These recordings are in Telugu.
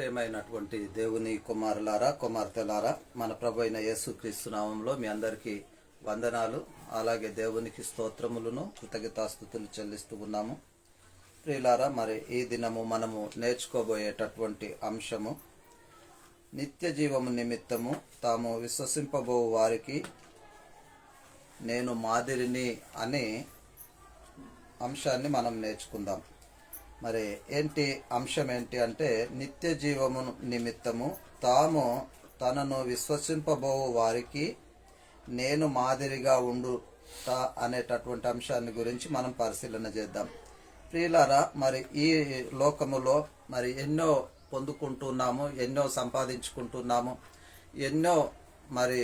ప్రేమైనటువంటి దేవుని కుమారులారా కుమార్తెలారా మన ప్రభు అయిన యేసుక్రీస్తు నామంలో మీ అందరికీ వందనాలు. అలాగే దేవునికి స్తోత్రములను కృతజ్ఞతాస్థుతులు చెల్లిస్తూ ఉన్నాము. ప్రియులారా మరి ఈ దినము మనము నేర్చుకోబోయేటటువంటి అంశము నిత్య జీవము నిమిత్తము తాము విశ్వసింపబో వారికి నేను మాదిరిని అనే అంశాన్ని మనం నేర్చుకుందాం. మరి ఏంటి అంశం ఏంటి అంటే నిత్య జీవము నిమిత్తము తాము తనను విశ్వసింపబో వారికి నేను మాదిరిగా ఉండుట అనేటటువంటి అంశాన్ని గురించి మనం పరిశీలన చేద్దాం. ప్రియులారా మరి ఈ లోకములో మరి ఎన్నో పొందుకుంటున్నాము ఎన్నో సంపాదించుకుంటున్నాము ఎన్నో మరి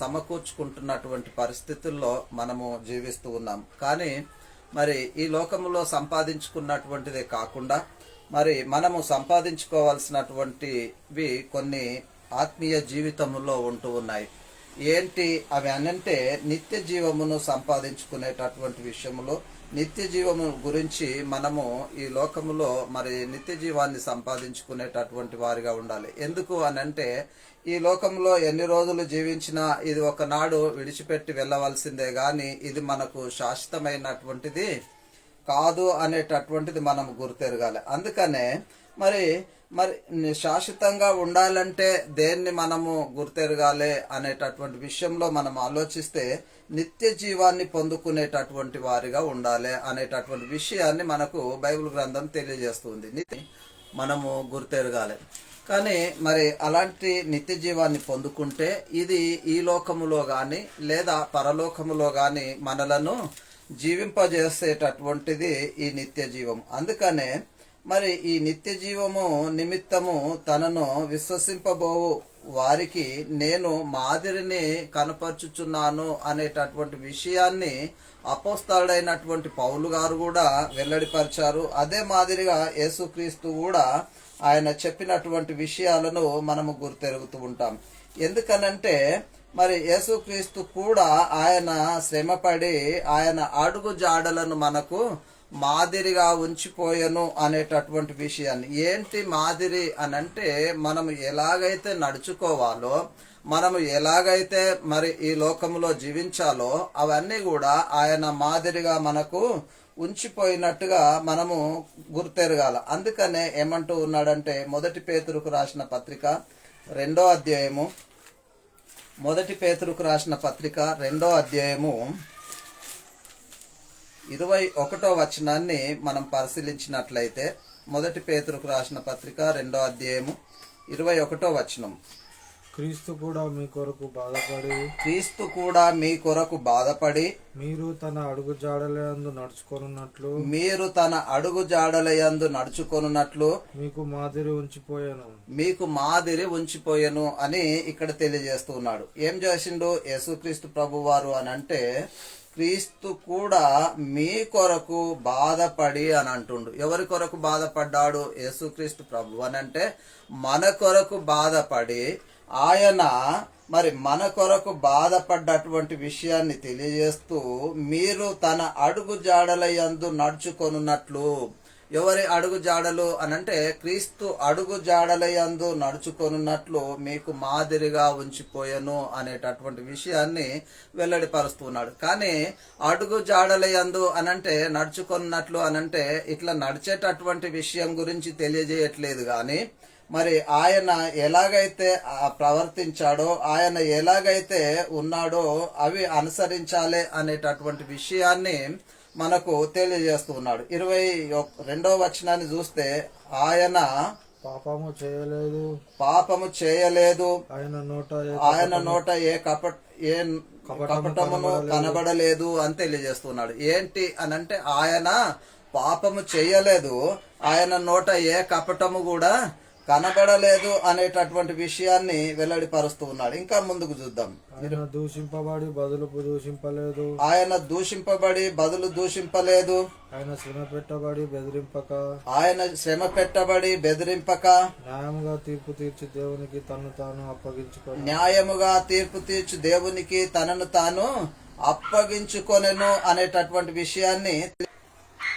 సమకూర్చుకుంటున్నటువంటి పరిస్థితుల్లో మనము జీవిస్తూ ఉన్నాం. కానీ మరి ఈ లోకములో సంపాదించుకున్నటువంటిదే కాకుండా మరి మనము సంపాదించుకోవాల్సినటువంటివి కొన్ని ఆత్మీయ జీవితంలో ఉంటూ ఉన్నాయి. ఏంటి అవి అనంటే నిత్య జీవమును సంపాదించుకునేటటువంటి విషయములో నిత్య జీవము గురించి మనము ఈ లోకములో మరి నిత్య జీవాన్ని సంపాదించుకునేటటువంటి వారిగా ఉండాలి. ఎందుకు అనంటే ఈ లోకంలో ఎన్ని రోజులు జీవించినా ఇది ఒకనాడు విడిచిపెట్టి వెళ్ళవలసిందే గాని ఇది మనకు శాశ్వతమైనటువంటిది కాదు అనేటటువంటిది మనం గుర్తెరగాలి. అందుకనే మరి మరి శాశ్వతంగా ఉండాలంటే దేన్ని మనము గుర్తెరగాలి అనేటటువంటి విషయంలో మనం ఆలోచిస్తే నిత్య జీవాన్ని పొందుకునేటటువంటి వారిగా ఉండాలి అనేటటువంటి విషయాన్ని మనకు బైబిల్ గ్రంథం తెలియజేస్తుంది. మనము గుర్తెరగాలి. కానీ మరి అలాంటి నిత్య జీవాన్ని పొందుకుంటే ఇది ఈ లోకములో గాని లేదా పరలోకములో గాని మనలను జీవింపజేసేటటువంటిది ఈ నిత్య జీవం. అందుకనే మరి ఈ నిత్య జీవము నిమిత్తము తనను విశ్వసింపబోవు వారికి నేను మాదిరిని కనపరుచుచున్నాను అనేటటువంటి విషయాన్ని అపోస్తాడైనటువంటి పౌలు గారు కూడా వెల్లడిపరిచారు. అదే మాదిరిగా యేసుక్రీస్తు కూడా ఆయన చెప్పినటువంటి విషయాలను మనము గుర్తెరుగుతూ ఉంటాం. ఎందుకనంటే మరి యేసుక్రీస్తు కూడా ఆయన శ్రమపడి ఆయన అడుగు జాడలను మనకు మాదిరిగా ఉంచిపోయను అనేటటువంటి విషయాన్ని. ఏంటి మాదిరి అని అంటే మనము ఎలాగైతే నడుచుకోవాలో మనము ఎలాగైతే మరి ఈ లోకంలో జీవించాలో అవన్నీ కూడా ఆయన మాదిరిగా మనకు ఉంచిపోయినట్టుగా మనము గుర్తెరగాల. అందుకనే ఏమంటూ ఉన్నాడంటే మొదటి పేతురుకు రాసిన పత్రిక రెండో అధ్యాయము. మొదటి పేతురుకు రాసిన పత్రిక రెండో అధ్యాయము. ఇరవై ఒకటో వచనాన్ని మనం పరిశీలించినట్లయితే మొదటి పేతురుకు రాసిన పత్రిక రెండో అధ్యాయము ఇరవై ఒకటో వచనం. క్రీస్తు కూడా మీ కొరకు బాధపడి క్రీస్తు కూడా మీ కొరకు బాధపడి మీరు తన అడుగు జాడలందు నడుచుకొనున్నట్లు మీరు తన అడుగు జాడలయందు నడుచుకొనున్నట్లు మీకు మాదిరి ఉంచిపోయాను. మీకు మాదిరి ఉంచిపోయెను అని ఇక్కడ తెలియజేస్తున్నాడు ఏం చేసిండు? యేసుక్రీస్తు ప్రభు వారు అని అంటే క్రీస్తు కూడా మీ కొరకు బాధపడి అని అంటుండు. ఎవరి కొరకు బాధపడ్డాడు? యేసుక్రీస్తు ప్రభు. అని అంటే మన కొరకు బాధపడి ఆయన మరి మన కొరకు బాధపడ్డటువంటి విషయాన్ని తెలియజేస్తూ మీరు తన అడుగు జాడల యందు నడుచుకొనున్నట్లు ఎవరి అడుగు జాడలు అనంటే క్రీస్తు అడుగు జాడలయందు నడుచుకొనున్నట్లు మీకు మాదిరిగా ఉంచిపోయెను అనేటటువంటి విషయాన్ని వెల్లడిపరుస్తున్నాడు కానీ అడుగు జాడలయందు అనంటే నడుచుకున్నట్లు అనంటే ఇట్లా నడిచేటటువంటి విషయం గురించి తెలియజేయట్లేదు కానీ మరి ఆయన ఎలాగైతే ప్రవర్తించాడో ఆయన ఎలాగైతే ఉన్నాడో అవి అనుసరించాలి అనేటటువంటి విషయాన్ని మనకు తెలియజేస్తూ ఉన్నాడు. ఇరవై ఒక్- రెండో వచనాన్ని చూస్తే ఆయన పాపము చేయలేదు. పాపము చేయలేదు. ఆయన నోట ఏ- ఆయన నోట ఏ కపట ఏ కపటమును కనబడలేదు అని తెలియజేస్తున్నాడు. ఏంటి అనంటే ఆయన పాపము చేయలేదు. ఆయన నోట ఏ కపటము కూడా కనబడలేదు అనేటటువంటి విషయాన్ని వెల్లడిపరుస్తూ ఉన్నాడు. ఇంకా ముందుకు చూద్దాం. ఆయన దూషింపబడి బదులుపు దూషింపలేదు. ఆయన దూషింపబడి బదులు దూషింపలేదు. ఆయన శ్రమ పెట్టబడి బెదిరింపక. ఆయన శ్రమ పెట్టబడి బెదిరింపక. న్యాయముగా తీర్పు తీర్చి దేవునికి తను తాను అప్పగించుకొని న్యాయముగా తీర్పు తీర్చు దేవునికి తనను తాను అప్పగించుకొనెను అనేటటువంటి విషయాన్ని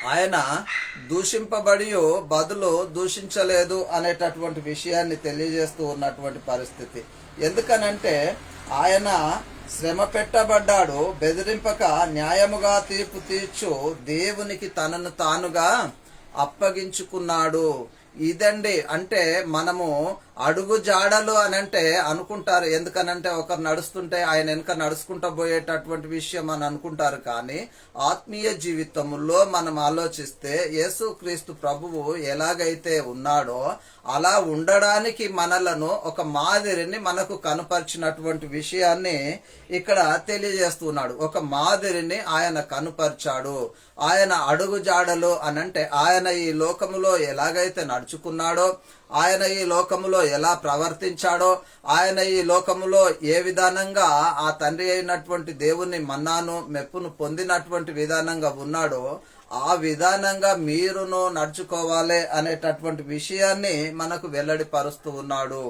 ఆయన దూషింపబడి బదులు దూషించలేదు అనేటటువంటి విషయాన్ని తెలియజేస్తూ ఉన్నటువంటి పరిస్థితి. ఎందుకనంటే ఆయన శ్రమ పెట్టబడ్డాడు బెదిరింపక న్యాయముగా తీర్పు తీర్చు దేవునికి తనను తానుగా అప్పగించుకున్నాడు. ఇదండి అంటే మనము అడుగు జాడలు అని అంటే అనుకుంటారు. ఎందుకనంటే ఒకరు నడుస్తుంటే ఆయన వెనుక నడుచుకుంటూ పోయేటటువంటి విషయం అని అనుకుంటారు కానీ ఆత్మీయ జీవితంలో మనం ఆలోచిస్తే యేసుక్రీస్తు ప్రభువు ఎలాగైతే ఉన్నాడో అలా ఉండడానికి మనలను ఒక మాదిరిని మనకు కనుపరిచినటువంటి విషయాన్ని ఇక్కడ తెలియజేస్తున్నాడు ఒక మాదిరిని ఆయన కనుపరిచాడు. ఆయన అడుగు జాడలు అనంటే ఆయన ఈ లోకములో ఎలాగైతే నడుచుకున్నాడో ఆయన ఈ లోకములో ఎలా ప్రవర్తించాడో ఆయన ఈ లోకములో ఏ విధానంగా ఆ తండ్రి అయినటువంటి దేవుని మన్నాను మెప్పును పొందినటువంటి విధానంగా ఉన్నాడో ఆ విధానంగా మీరును నడుచుకోవాలి అనేటటువంటి విషయాన్ని మనకు వెల్లడిపరుస్తూ ఉన్నాడు.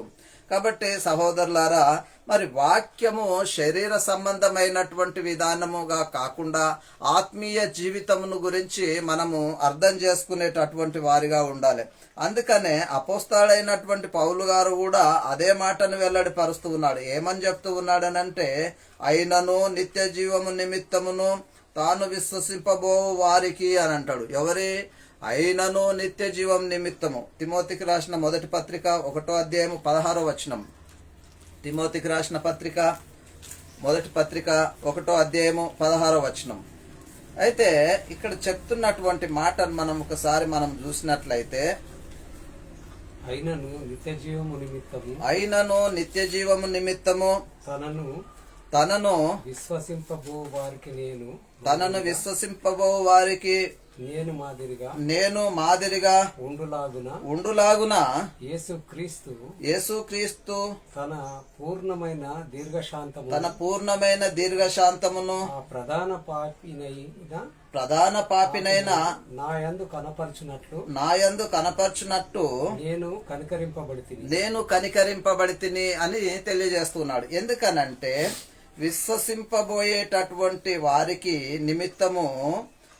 కాబట్టి సహోదరులారా మరి వాక్యము శరీర సంబంధమైనటువంటి విధానముగా కాకుండా ఆత్మీయ జీవితమును గురించి మనము అర్థం చేసుకునేటటువంటి వారిగా ఉండాలి. అందుకనే అపోస్తాడైనటువంటి పౌలు గారు కూడా అదే మాటను వెల్లడి పరుస్తూ ఉన్నాడు. ఏమని చెప్తూ ఉన్నాడనంటే అయినను నిత్య జీవము నిమిత్తమును తాను విశ్వసింపబో వారికి అని అంటాడు. ఎవరి? అయినను నిత్య జీవం నిమిత్తము. తిమోతికి రాసిన మొదటి పత్రిక ఒకటో అధ్యాయము పదహారో వచనం. తిమోతికి రాసిన పత్రిక మొదటి పత్రిక ఒకటో అధ్యాయము పదహారో వచనం. అయితే ఇక్కడ చెప్తున్నటువంటి మాటను మనం ఒకసారి మనం చూసినట్లయితే అయినను నిత్య జీవము నిమిత్తము అయినను నిత్య జీవము నిమిత్తము తనను తనను విశ్వసింపబో వారికి నేను తనను విశ్వసింపబో వారికి నేను మాదిరిగా నేను మాదిరిగా ఉండులాగున ఉండులాగున యేసు క్రీస్తు యేసుక్రీస్తు తన పూర్ణమైన దీర్ఘశాంతము తన పూర్ణమైన దీర్ఘశాంతమును ప్రధాన పాపినైన ప్రధాన పాపినైన నా యందు కనపరచునట్లు నాయందు కనపరచునట్టు నేను కనికరింపబడి నేను కనికరింపబడి తిని అని తెలియజేస్తున్నాడు. ఎందుకనంటే విశ్వసింపబోయేటటువంటి వారికి నిమిత్తము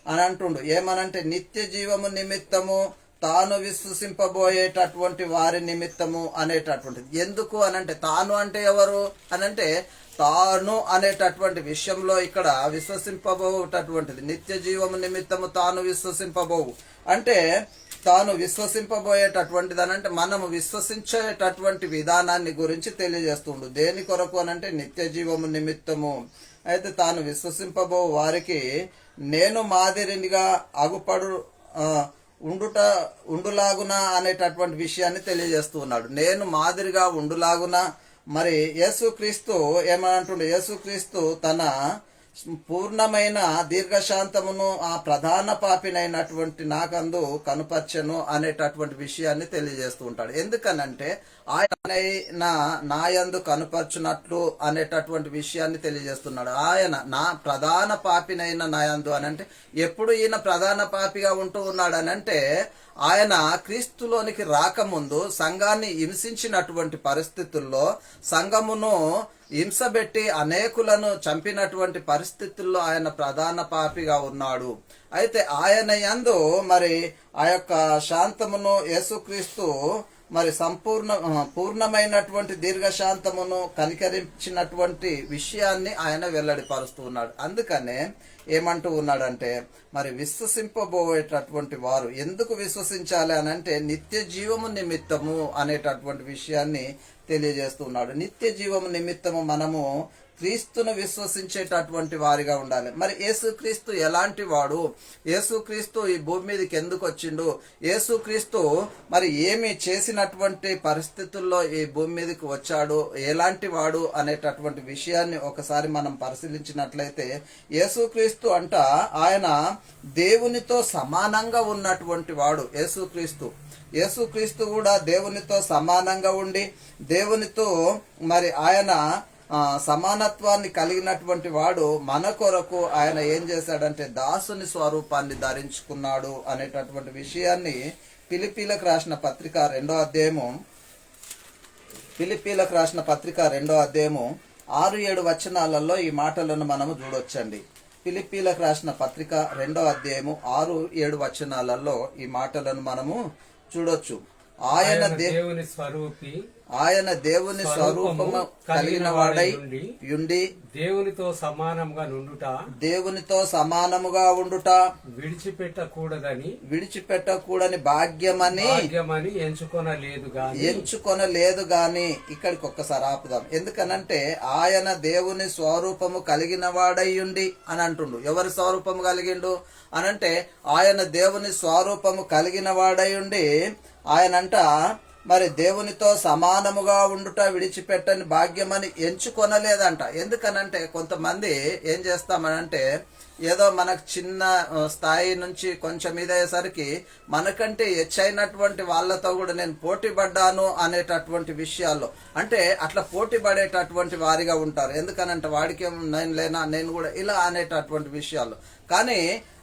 అని అంటుండు. ఏమనంటే నిత్య జీవము నిమిత్తము తాను విశ్వసింపబోయేటటువంటి వారి నిమిత్తము అనేటటువంటిది. ఎందుకు అనంటే తాను అంటే ఎవరు? అనంటే తాను అనేటటువంటి విషయంలో ఇక్కడ విశ్వసింపబోటటువంటిది నిత్య జీవము నిమిత్తము తాను విశ్వసింపబోవు. అంటే తాను విశ్వసింపబోయేటటువంటిది అనంటే మనము విశ్వసించేటటువంటి విధానాన్ని గురించి తెలియజేస్తుండు. దేని కొరకు అనంటే నిత్య జీవము నిమిత్తము. అయితే తాను విశ్వసింపబో వారికి నేను మాదిరినిగా అగుపడు ఉండుట ఉండులాగున అనేటటువంటి విషయాన్ని తెలియజేస్తూ ఉన్నాడు. నేను మాదిరిగా ఉండులాగున? మరి యేసుక్రీస్తు ఏమంటుండే యేసుక్రీస్తు తన పూర్ణమైన దీర్ఘశాంతమును ఆ ప్రధాన పాపినైనటువంటి నాకందు కనుపర్చను అనేటటువంటి విషయాన్ని తెలియజేస్తూ ఉంటాడు. ఎందుకనంటే ఆయన నాయందు కనుపర్చునట్లు అనేటటువంటి విషయాన్ని తెలియజేస్తున్నాడు. ఆయన నా ప్రధాన పాపినైన నాయందు అని అంటే ఎప్పుడు ఈయన ప్రధాన పాపిగా ఉంటూ ఉన్నాడు అనంటే ఆయన క్రీస్తులోనికి రాకముందు సంఘాన్ని హింసించినటువంటి పరిస్థితుల్లో సంఘమును హింసబెట్టి అనేకులను చంపినటువంటి పరిస్థితుల్లో ఆయన ప్రధాన పాపిగా ఉన్నాడు. అయితే ఆయన యందు మరి ఆ యొక్క శాంతమును యేసుక్రీస్తు మరి సంపూర్ణ పూర్ణమైనటువంటి దీర్ఘశాంతమును కనికరించినటువంటి విషయాన్ని ఆయన వెల్లడిపరుస్తూ ఉన్నాడు. అందుకనే ఏమంటూ ఉన్నాడంటే మరి విశ్వసింపబోయేటటువంటి వారు ఎందుకు విశ్వసించాలి అని అంటే నిత్య జీవము నిమిత్తము అనేటటువంటి విషయాన్ని తెలియజేస్తున్నాడు నిత్య జీవము నిమిత్తము మనము క్రీస్తును విశ్వసించేటటువంటి వారిగా ఉండాలి. మరి యేసుక్రీస్తు ఎలాంటి వాడు? యేసుక్రీస్తు ఈ భూమి మీదకి ఎందుకు వచ్చిండు? యేసుక్రీస్తు మరి ఏమి చేసినటువంటి పరిస్థితుల్లో ఈ భూమి మీదకి వచ్చాడు? ఎలాంటి వాడు అనేటటువంటి విషయాన్ని ఒకసారి మనం పరిశీలించినట్లయితే యేసుక్రీస్తు అంట ఆయన దేవునితో సమానంగా ఉన్నటువంటి వాడు యేసుక్రీస్తు. యేసుక్రీస్తు కూడా దేవునితో సమానంగా ఉండి దేవునితో మరి ఆయన సమానత్వాన్ని కలిగినటువంటి వాడు మన కొరకు ఆయన ఏం చేశాడంటే దాసుని స్వరూపాన్ని ధరించుకున్నాడు అనేటటువంటి విషయాన్ని పిలిపీలకు రాసిన పత్రిక రెండో అధ్యాయము పిలిపీలకు రాసిన పత్రిక రెండో అధ్యాయము ఆరు ఏడు వచనాలలో ఈ మాటలను మనము చూడొచ్చండి. పిలిపీలకు రాసిన పత్రిక రెండో అధ్యాయము ఆరు ఏడు వచనాలలో ఈ మాటలను మనము చూడొచ్చు. ఆయన దేవుని స్వరూపి ఆయన దేవుని స్వరూపము కలిగిన వాడై యుండి దేవునితో సమానంగా నుండుట దేవునితో సమానముగా ఉండుట విడిచిపెట్టకూడదని విడిచిపెట్టకూడని భాగ్యమని భాగ్యమని ఎంచుకొనలేదు గాని ఎంచుకొనలేదు గాని ఇక్కడికి ఒక్కసారి ఆపుదాం. ఎందుకనంటే ఆయన దేవుని స్వరూపము కలిగిన వాడయ్యుండి అని అంటుండు. ఎవరి స్వరూపము కలిగిండు? అనంటే ఆయన దేవుని స్వరూపము కలిగిన వాడయ్యుండి ఆయనంట మరి దేవునితో సమానముగా ఉండుట విడిచిపెట్టని భాగ్యమని ఎంచుకొనలేదంట. ఎందుకనంటే కొంతమంది ఏం చేస్తామనంటే ఏదో మనకు చిన్న స్థాయి నుంచి కొంచెం ఇదయ్యేసరికి మనకంటే హెచ్చైనటువంటి వాళ్ళతో కూడా నేను పోటీ పడ్డాను అనేటటువంటి విషయాల్లో. అంటే అట్లా పోటీ పడేటటువంటి వారిగా ఉంటారు. ఎందుకనంటే వాడికి నేను లేనా నేను కూడా ఇలా అనేటటువంటి విషయాలు కానీ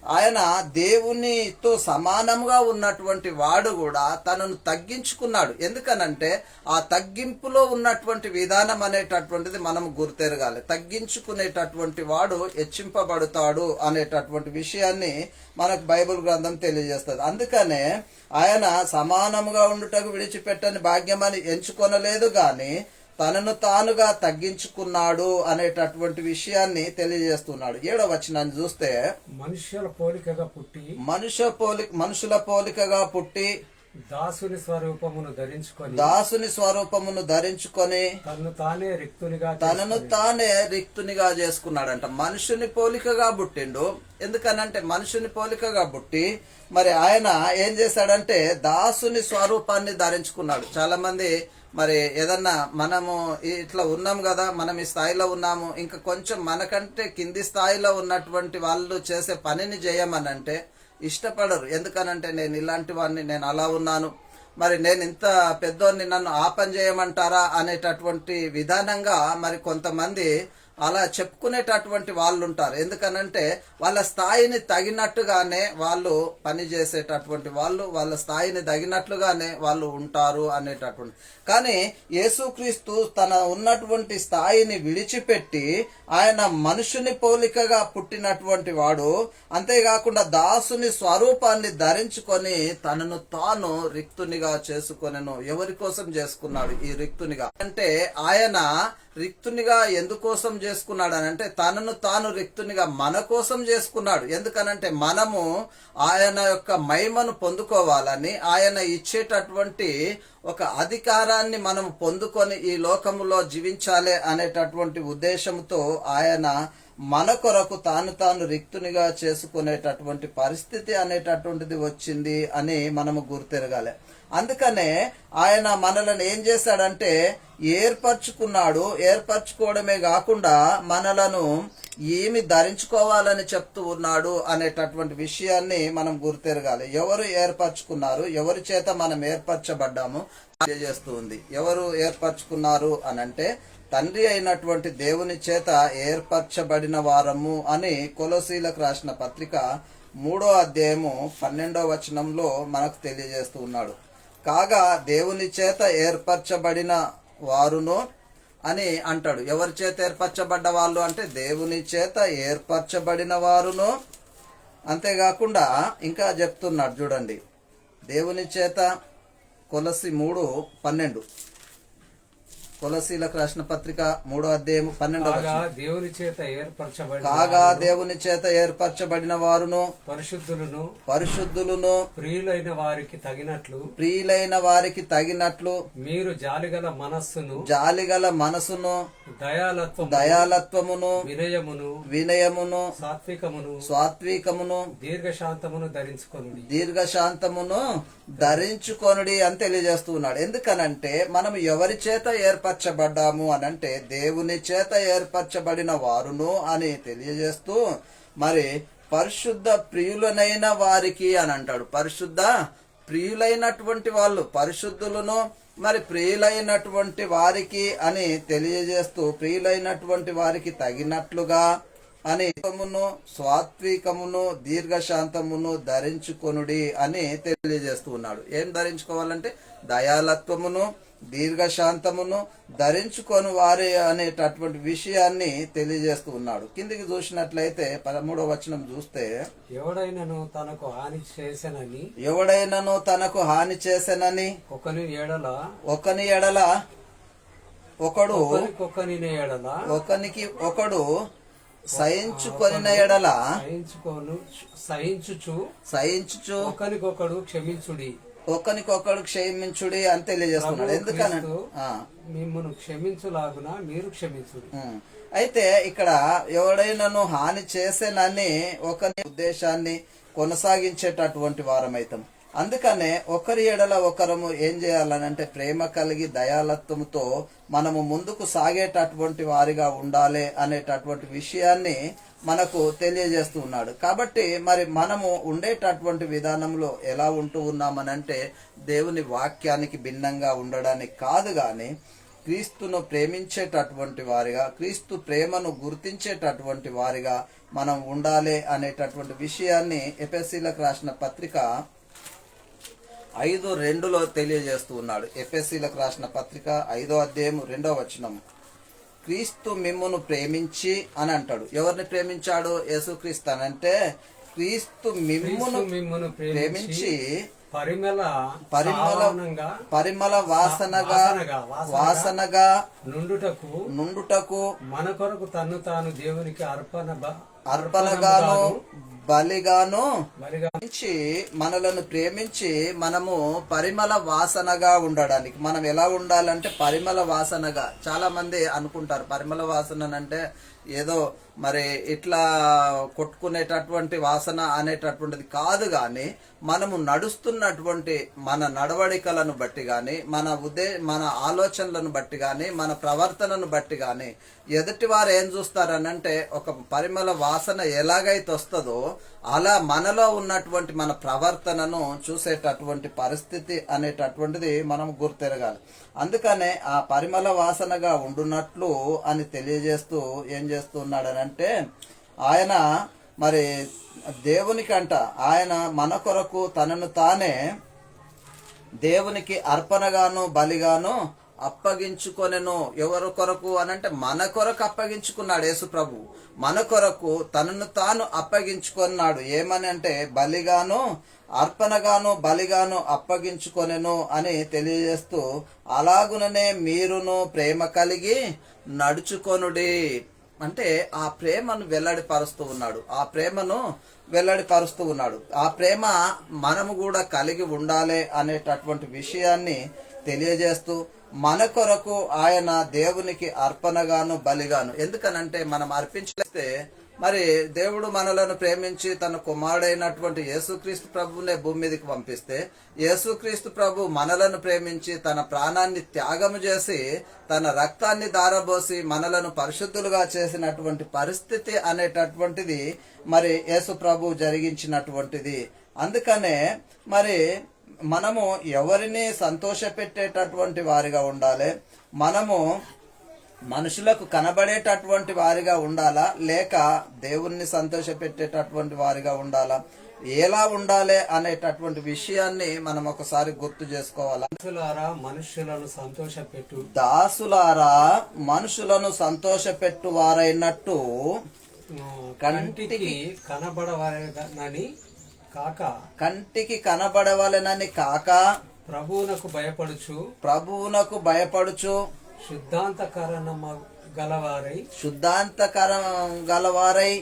ఆయన దేవునితో సమానంగా ఉన్నటువంటి వాడు కూడా తనను తగ్గించుకున్నాడు. ఎందుకనంటే ఆ తగ్గింపులో ఉన్నటువంటి విధానం అనేటటువంటిది మనం గుర్తెరగాలి. తగ్గించుకునేటటువంటి వాడు హెచ్చింపబడతాడు అనేటటువంటి విషయాన్ని మనకు బైబిల్ గ్రంథం తెలియజేస్తుంది. అందుకనే ఆయన సమానముగా ఉండుటకు విడిచిపెట్టని భాగ్యమని ఎంచుకొనలేదు కానీ తనను తానుగా తగ్గించుకున్నాడు అనేటటువంటి విషయాన్ని తెలియజేస్తున్నాడు. ఏడవ వచనాన్ని చూస్తే మనుష్యుల పోలికగా పుట్టి మనుష్య పోలి మనుషుల పోలికగా పుట్టి దాసుని స్వరూపమును ధరించుకొని దాసుని స్వరూపమును ధరించుకొని తన్ను తానే రిక్తునిగా తనను తానే రిక్తునిగా చేసుకున్నాడంట. మనుషుని పోలికగా పుట్టిండు. ఎందుకనంటే మనుషుని పోలికగా పుట్టి మరి ఆయన ఏం చేశాడంటే దాసుని స్వరూపాన్ని ధరించుకున్నాడు. చాలా మంది మరి ఏదన్నా మనము ఇట్లా ఉన్నాం కదా మనం ఈ స్థాయిలో ఉన్నాము ఇంకా కొంచెం మనకంటే కింది స్థాయిలో ఉన్నటువంటి వాళ్ళు చేసే పనిని చేయమనంటే ఇష్టపడరు. ఎందుకనంటే నేను ఇలాంటి వాడిని నేను అలా ఉన్నాను. మరి నేను ఇంత పెద్దోన్ని నన్ను ఆ పని చేయమంటారా అనేటటువంటి విధానంగా మరి కొంతమంది అలా చెప్పుకునేటటువంటి వాళ్ళు ఉంటారు ఎందుకనంటే వాళ్ళ స్థాయిని తగినట్టుగానే వాళ్ళు పని చేసేటటువంటి వాళ్ళు వాళ్ళ స్థాయిని తగినట్లుగానే వాళ్ళు ఉంటారు అనేటటువంటి కానీ యేసుక్రీస్తు తన ఉన్నటువంటి స్థాయిని విడిచిపెట్టి ఆయన మనుషుని పోలికగా పుట్టినటువంటి వాడు. అంతేకాకుండా దాసుని స్వరూపాన్ని ధరించుకొని తనను తాను రిక్తునిగా చేసుకొనను. ఎవరి కోసం చేసుకున్నాడు ఈ రిక్తునిగా? అంటే ఆయన రిక్తునిగా ఎందుకోసం చేసుకున్నాడు అని అంటే తనను తాను రిక్తునిగా మన కోసం చేసుకున్నాడు. ఎందుకనంటే మనము ఆయన యొక్క మహిమను పొందుకోవాలని ఆయన ఇచ్చేటటువంటి ఒక అధికారాన్ని మనం పొందుకొని ఈ లోకములో జీవించాలి అనేటటువంటి ఉద్దేశంతో ఆయన మన కొరకు తాను తాను రిక్తునిగా చేసుకునేటటువంటి పరిస్థితి అనేటటువంటిది వచ్చింది అని మనము గుర్తెరగాలి. అందుకనే ఆయన మనలను ఏం చేశాడంటే ఏర్పరచుకున్నాడు. ఏర్పరచుకోవడమే కాకుండా మనలను ఏమి ధరించుకోవాలని చెప్తూ ఉన్నాడు అనేటటువంటి విషయాన్ని మనం గుర్తెరగాలి. ఎవరు ఏర్పరచుకున్నారు? ఎవరి చేత మనం ఏర్పరచబడ్డాము? తెలియజేస్తూ ఉంది. ఎవరు ఏర్పరచుకున్నారు అనంటే తండ్రి అయినటువంటి దేవుని చేత ఏర్పరచబడిన వారము అని కొలసీలకు రాసిన పత్రిక మూడో అధ్యాయము పన్నెండో వచనంలో మనకు తెలియజేస్తూ ఉన్నాడు. కాగా దేవుని చేత ఏర్పరచబడిన వారును అని అంటాడు. ఎవరి చేత ఏర్పరచబడ్డ వాళ్ళు అంటే దేవుని చేత ఏర్పరచబడిన వారును. అంతేకాకుండా ఇంకా చెప్తున్నాడు చూడండి. దేవుని చేత కొలసి మూడు పన్నెండు. కొలసీలకు రాసిన పత్రిక మూడో అధ్యాయం పన్నెండవ కాగా దేవుని చేత ఏర్పరచబడి కాగా దేవుని చేత ఏర్పరచబడిన వారును పరిశుద్ధులను పరిశుద్ధులను ప్రియులైన వారికి తగినట్లు ప్రియులైన వారికి తగినట్లు మీరు జాలిగల మనస్సును జాలిగల మనసును దయాలత్వం దయాలత్వమును వినయమును వినయమును సాత్వికమును సాత్వికమును దీర్ఘశాంతమును ధరించుకొని దీర్ఘశాంతమును ధరించుకొనుడి అని తెలియజేస్తున్నాడు ఎందుకనంటే మనం ఎవరి చేత ఏర్పరచబడ్డాము అనంటే దేవుని చేత ఏర్పరచబడిన వారును అని తెలియజేస్తూ మరి పరిశుద్ధ ప్రియులనైన వారికి అని అంటాడు. పరిశుద్ధ ప్రియులైనటువంటి వాళ్ళు పరిశుద్ధులను మరి ప్రియులైనటువంటి వారికి అని తెలియజేస్తూ ప్రియులైనటువంటి వారికి తగినట్లుగా అని స్వాత్వికమును దీర్ఘశాంతమును ధరించుకొనుడి అని తెలియజేస్తూ ఉన్నాడు. ఏం ధరించుకోవాలంటే దయాలత్వమును దీర్ఘశాంతమును ధరించుకొని వారి అనేటటువంటి విషయాన్ని తెలియజేస్తూ ఉన్నాడు. కిందికి చూసినట్లయితే పదమూడవ వచనం చూస్తే ఎవడైనను తనకు హాని చేసెనని? ఎవడైనను తనకు హాని చేసెనని? ఒకని ఎడల ఒకని ఎడల ఒకడు ఒకరికొకని ఎడల ఒకనికి ఒకడు సహించుకొనిన ఎడల సహించుకోను సహించుచు సహించుచు ఒకరికొకడు క్షమించుడి. ఒకనికొకడు క్షమించుడి అని తెలియజేస్తున్నాడు. ఎందుకని? మిమ్మల్ని క్షమించులాగున మీరు క్షమించుడి. ఉం. అయితే ఇక్కడ ఎవడైనాను హాని చేసేనని ఒక ఉద్దేశాన్ని కొనసాగించేటటువంటి వారమైతాం. అందుకనే ఒకరి ఎడల ఒకరము ఏం చేయాలనంటే ప్రేమ కలిగి దయాలత్వముతో మనము ముందుకు సాగేటటువంటి వారిగా ఉండాలి అనేటటువంటి విషయాన్ని మనకు తెలియజేస్తూ ఉన్నాడు. కాబట్టి మరి మనము ఉండేటటువంటి విధానంలో ఎలా ఉంటూ ఉన్నామనంటే దేవుని వాక్యానికి భిన్నంగా ఉండడానికి కాదు గాని క్రీస్తును ప్రేమించేటటువంటి వారిగా క్రీస్తు ప్రేమను గుర్తించేటటువంటి వారిగా మనం ఉండాలి అనేటటువంటి విషయాన్ని ఎపిఎస్సీలకు రాసిన పత్రిక ఐదు రెండులో తెలియజేస్తూ ఉన్నాడు. ఎపిఎస్సీలకు రాసిన పత్రిక ఐదో అధ్యాయం రెండో వచనం క్రీస్తు మిమ్మును ప్రేమించి అని అంటాడు. ఎవరిని ప్రేమించాడు? యేసుక్రీస్తు అని అంటే క్రీస్తు మిమ్మును మిమ్మును ప్రేమించి పరిమళ పరిమళ పరిమళ వాసనగా వాసనగా, నుండుటకు నుండుటకు మన కొరకు తన్ను తాను దేవునికి అర్పణ అర్పణగాను బలిగాను బలిగా మనలను ప్రేమించి మనము పరిమళ వాసనగా ఉండడానికి. మనం ఎలా ఉండాలంటే పరిమళ వాసనగా. చాలా మంది అనుకుంటారు పరిమళ వాసన అంటే ఏదో మరి ఇట్లా కొట్టుకునేటటువంటి వాసన అనేటటువంటిది కాదు గాని మనము నడుస్తున్నటువంటి మన నడవడికలను బట్టి గాని మన ఉదే మన ఆలోచనలను బట్టి గాని మన ప్రవర్తనను బట్టి గాని ఎదుటి వారు ఏం చూస్తారనంటే ఒక పరిమళ వాసన ఎలాగైతే వస్తుందో అలా మనలో ఉన్నటువంటి మన ప్రవర్తనను చూసేటటువంటి పరిస్థితి అనేటటువంటిది మనం గుర్తెరగాలి. అందుకనే ఆ పరిమళ వాసనగా ఉండున్నట్లు అని తెలియజేస్తూ ఏం చేస్తున్నాడనంటే ఆయన మరి దేవునికంట ఆయన మన కొరకు తనను తానే దేవునికి అర్పణగాను బలిగాను అప్పగించుకొనెను. ఎవరి కొరకు అనంటే మన కొరకు అప్పగించుకున్నాడు యేసు ప్రభు. మన కొరకు తనను తాను అప్పగించుకున్నాడు. ఏమని అంటే బలిగాను అర్పణగాను బలిగాను అప్పగించుకొనెను అని తెలియజేస్తూ అలాగుననే మీరును ప్రేమ కలిగి నడుచుకొనుడి. అంటే ఆ ప్రేమను వెల్లడిపరుస్తూ ఉన్నాడు. ఆ ప్రేమను వెల్లడిపరుస్తూ ఉన్నాడు. ఆ ప్రేమ మనము కూడా కలిగి ఉండాలి అనేటటువంటి విషయాన్ని తెలియజేస్తూ మన కొరకు ఆయన దేవునికి అర్పణగాను బలిగాను. ఎందుకనంటే మనం అర్పించలేస్తే మరి దేవుడు మనలను ప్రేమించి తన కుమారుడైనటువంటి యేసుక్రీస్తు ప్రభువునే భూమి మీదకి పంపిస్తే యేసుక్రీస్తు ప్రభు మనలను ప్రేమించి తన ప్రాణాన్ని త్యాగము చేసి తన రక్తాన్ని దారబోసి మనలను పరిశుద్ధులుగా చేసినటువంటి పరిస్థితి అనేటటువంటిది మరి యేసు ప్రభు జరిగించినటువంటిది. అందుకనే మరి మనము ఎవరిని సంతోషపెట్టేటటువంటి వారిగా ఉండాలి? మనము మనుషులకు కనబడేటటువంటి వారిగా ఉండాలా? లేక దేవుణ్ణి సంతోషపెట్టేటటువంటి వారిగా ఉండాలా? ఎలా ఉండాలి అనేటటువంటి విషయాన్ని మనం ఒకసారి గుర్తు చేసుకోవాలా? మనుషులారా మనుష్యులను సంతోషపెట్టు. దాసులారా మనుషులను సంతోషపెట్టు వారైనట్టు ఆ, కంటికి కనబడవలనని కాక కంటికి కనబడవలెనని కాక ప్రభువునకు భయపడుచు ప్రభువునకు భయపడుచు శుద్ధాంతకరణమ గలవారై శుద్ధాంతకరం గలవారై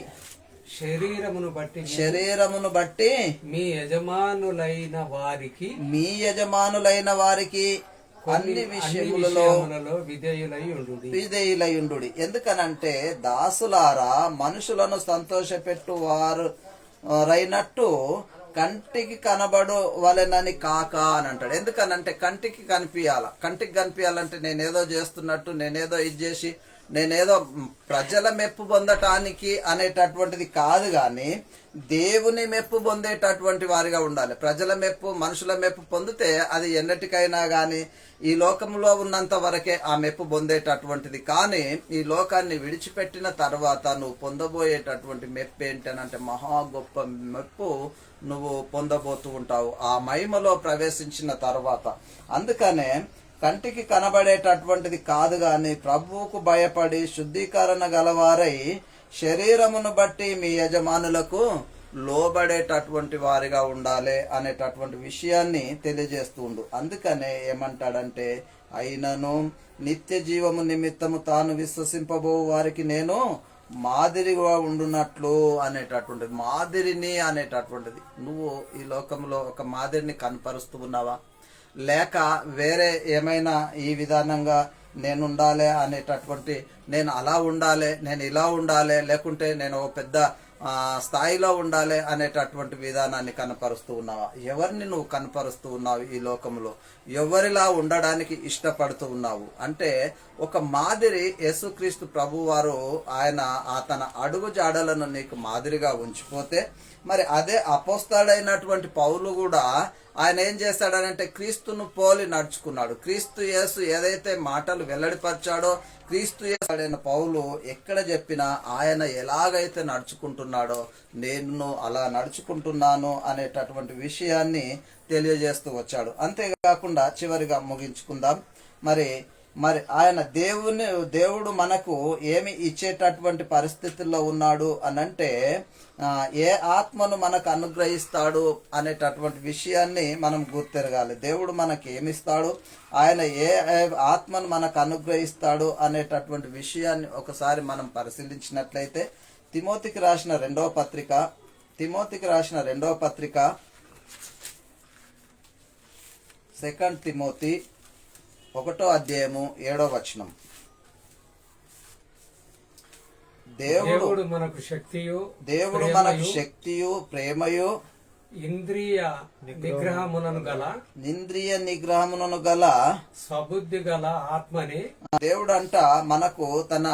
శరీరమును బట్టి శరీరమును బట్టి మీ యజమానులైన వారికి మీ యజమానులైన వారికి అన్ని విషయములలో విధేయులై ఉండు ఎందుకనంటే దాసులారా మనుషులను సంతోషపెట్టు వారు రైనట్టు కంటికి కనబడు వలెనని కాక అని అంటాడు. ఎందుకనంటే కంటికి కనిపించాల కంటికి కనిపించాలంటే నేనేదో చేస్తున్నట్టు నేనేదో ఇది చేసి నేనేదో ప్రజల మెప్పు పొందటానికి అనేటటువంటిది కాదు కానీ దేవుని మెప్పు పొందేటటువంటి వారిగా ఉండాలి. ప్రజల మెప్పు మనుషుల మెప్పు పొందితే అది ఎన్నటికైనా కానీ ఈ లోకంలో ఉన్నంత వరకే ఆ మెప్పు పొందేటటువంటిది. కానీ ఈ లోకాన్ని విడిచిపెట్టిన తర్వాత నువ్వు పొందబోయేటటువంటి మెప్పు ఏంటనంటే మహా గొప్ప మెప్పు నువ్వు పొందబోతూ ఉంటావు. ఆ మహిమలో ప్రవేశించిన తర్వాత. అందుకనే కంటికి కనబడేటటువంటిది కాదు గాని ప్రభువుకు భయపడి శుద్ధీకరణ గలవారై శరీరమును బట్టి మీ యజమానులకు లోబడేటటువంటి వారిగా ఉండాలి అనేటటువంటి విషయాన్ని తెలియజేస్తుండు. అందుకనే ఏమంటాడంటే అయినను నిత్య జీవము నిమిత్తము తాను విశ్వసింపబో వారికి నేను మాదిరిగా ఉండునట్లు అనేటటువంటిది. మాదిరిని అనేటటువంటిది. నువ్వు ఈ లోకంలో ఒక మాదిరిని కనపరుస్తూ ఉన్నావా? లేక వేరే ఏమైనా ఈ విధానంగా నేను ఉండాలి అనేటటువంటి నేను అలా ఉండాలి నేను ఇలా ఉండాలి లేకుంటే నేను ఒక పెద్ద స్థాయిలో ఉండాలి అనేటటువంటి విధానాన్ని కనపరుస్తూ ఉన్నావా? ఎవరిని నువ్వు కనపరుస్తూ ఉన్నావు ఈ లోకంలో? ఎవరిలా ఉండడానికి ఇష్టపడుతూ ఉన్నావు? అంటే ఒక మాదిరి యేసుక్రీస్తు ప్రభువారు ఆయన ఆ తన అడుగు జాడలను నీకు మాదిరిగా ఉంచిపోతే మరి అదే అపోస్తాడైనటువంటి పౌలు కూడా ఆయన ఏం చేస్తాడనంటే క్రీస్తును పోలి నడుచుకున్నాడు. క్రీస్తు యేసు ఏదైతే మాటలు వెల్లడిపరిచాడో క్రీస్తు యేసుడైన పౌలు ఎక్కడ చెప్పినా ఆయన ఎలాగైతే నడుచుకుంటున్నాడో నేను అలా నడుచుకుంటున్నాను అనేటటువంటి విషయాన్ని తెలియజేస్తూ వచ్చాడు. అంతేకాకుండా చివరిగా ముగించుకుందాం. మరి మరి ఆయన దేవుని దేవుడు మనకు ఏమి ఇచ్చేటటువంటి పరిస్థితుల్లో ఉన్నాడు అనంటే ఏ ఆత్మను మనకు అనుగ్రహిస్తాడు అనేటటువంటి విషయాన్ని మనం గుర్తెరగాలి. దేవుడు మనకి ఏమిస్తాడు? ఆయన ఏ ఏ ఆత్మను మనకు అనుగ్రహిస్తాడు అనేటటువంటి విషయాన్ని ఒకసారి మనం పరిశీలించినట్లయితే తిమోతికి రాసిన రెండవ పత్రిక తిమోతికి రాసిన రెండవ పత్రిక సెకండ్ తిమోతి ఒకటో అధ్యాయము ఏడో వచనం. దేవుడు దేవుడు మనకు శక్తియు దేవుడు మనకు శక్తియు ప్రేమయు ఇంద్రియ నిగ్రహమునను గల ఇంద్రియ నిగ్రహమును గల స్వబుద్ధి గల ఆత్మని దేవుడంట మనకు తన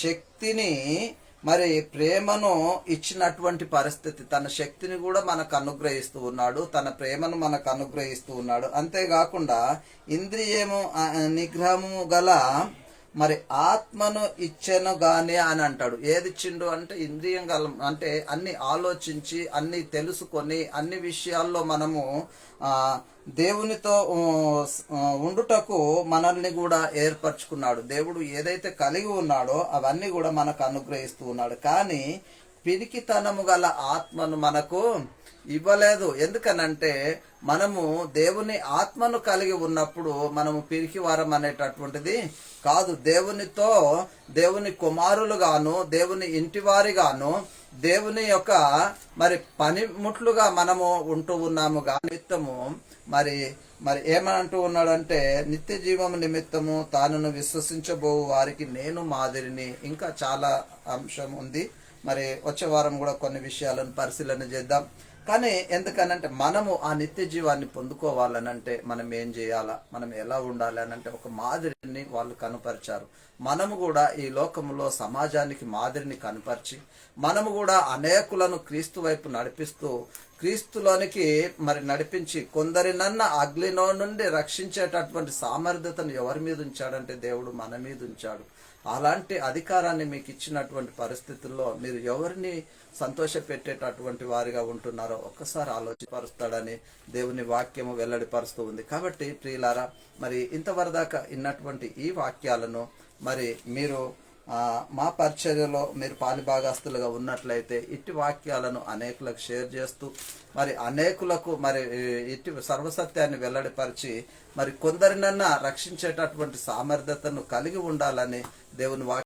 శక్తిని మరి ప్రేమను ఇచ్చినటువంటి పరిస్థితి తన శక్తిని కూడా మనకు అనుగ్రహిస్తూ ఉన్నాడు తన ప్రేమను మనకు అనుగ్రహిస్తూ ఉన్నాడు. అంతేకాకుండా ఇంద్రియము నిగ్రహము గల మరి ఆత్మను ఇచ్చెను గానే అని అంటాడు. ఏది ఇచ్చిండు అంటే ఇంద్రియం గల అంటే అన్ని ఆలోచించి అన్ని తెలుసుకొని అన్ని విషయాల్లో మనము ఆ దేవునితో ఉండుటకు మనల్ని కూడా ఏర్పరచుకున్నాడు. దేవుడు ఏదైతే కలిగి ఉన్నాడో అవన్నీ కూడా మనకు అనుగ్రహిస్తూ ఉన్నాడు. కానీ పిరికితనము గల ఆత్మను మనకు ఇవ్వలేదు. ఎందుకనంటే మనము దేవుని ఆత్మను కలిగి ఉన్నప్పుడు మనము పిరికి వారం అనేటటువంటిది కాదు. దేవునితో దేవుని కుమారులుగాను దేవుని ఇంటివారిగాను దేవుని యొక్క మరి పనిముట్లుగా మనము ఉంటూ ఉన్నాము. గా నిమిత్తము మరి మరి ఏమంటూ ఉన్నాడంటే నిత్య జీవము నిమిత్తము తానును విశ్వసించబో వారికి నేను మాదిరిని. ఇంకా చాలా అంశం ఉంది. మరి వచ్చే వారం కూడా కొన్ని విషయాలను పరిశీలన చేద్దాం. కానీ ఎందుకనంటే మనము ఆ నిత్య జీవాన్ని పొందుకోవాలనంటే మనం ఏం చేయాలా? మనం ఎలా ఉండాలి అనంటే ఒక మాదిరిని వాళ్ళు కనుపరిచారు. మనము కూడా ఈ లోకంలో సమాజానికి మాదిరిని కనపరిచి మనము కూడా అనేకులను క్రీస్తు వైపు నడిపిస్తూ క్రీస్తులోనికి మరి నడిపించి కొందరినన్న అగ్నిలో నుండి రక్షించేటటువంటి సామర్థ్యతను ఎవరి మీద ఉంచాడంటే దేవుడు మన మీద ఉంచాడు. అలాంటి అధికారాన్ని మీకు ఇచ్చినటువంటి పరిస్థితుల్లో మీరు ఎవరిని సంతోష పెట్టేటటువంటి వారిగా ఉంటున్నారో ఒక్కసారి ఆలోచపరుస్తాడని దేవుని వాక్యము వెల్లడిపరుస్తూ ఉంది. కాబట్టి ప్రియులారా మరి ఇంతవరదాకా ఇన్నటువంటి ఈ వాక్యాలను మరి మీరు మా పరిచర్యలో మీరు పాలిభాగస్తులుగా ఉన్నట్లయితే ఇట్టి వాక్యాలను అనేకులకు షేర్ చేస్తూ మరి అనేకులకు మరి ఇట్టి సర్వసత్యాన్ని వెల్లడిపరిచి మరి కొందరినన్నా రక్షించేటటువంటి సామర్థ్యతను కలిగి ఉండాలని దేవుని వాక్య